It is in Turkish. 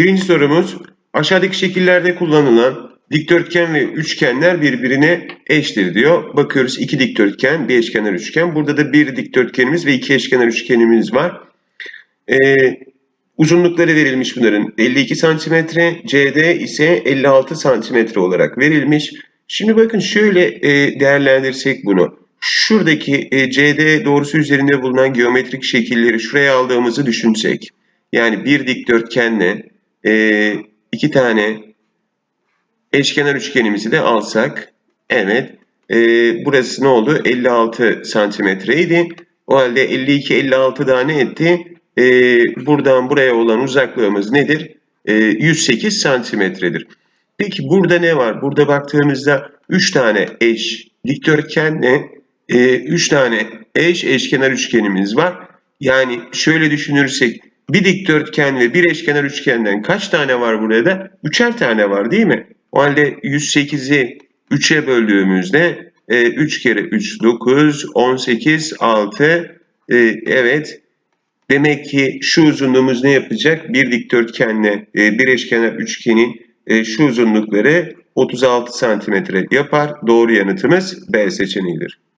Birinci sorumuz aşağıdaki şekillerde kullanılan dikdörtgen ve üçgenler birbirine eştir diyor. Bakıyoruz iki dikdörtgen, bir eşkenar üçgen. Burada da bir dikdörtgenimiz ve iki eşkenar üçgenimiz var. Ee, uzunlukları verilmiş bunların 52 santimetre, CD ise 56 santimetre olarak verilmiş. Şimdi bakın şöyle e, değerlendirsek bunu. Şuradaki e, CD doğrusu üzerinde bulunan geometrik şekilleri şuraya aldığımızı düşünsek. Yani bir dikdörtgenle e, iki tane eşkenar üçgenimizi de alsak. Evet. E, burası ne oldu? 56 santimetreydi. O halde 52 56 daha ne etti? E, buradan buraya olan uzaklığımız nedir? E, 108 santimetredir. Peki burada ne var? Burada baktığımızda 3 tane eş dikdörtgenle 3 tane eş eşkenar üçgenimiz var. Yani şöyle düşünürsek bir dikdörtgen ve bir eşkenar üçgenden kaç tane var burada? Üçer tane var değil mi? O halde 108'i 3'e böldüğümüzde e, 3 kere 3 9, 18, 6 e, evet. Demek ki şu uzunluğumuz ne yapacak? Bir dikdörtgenle e, bir eşkenar üçgenin e, şu uzunlukları 36 santimetre yapar. Doğru yanıtımız B seçeneğidir.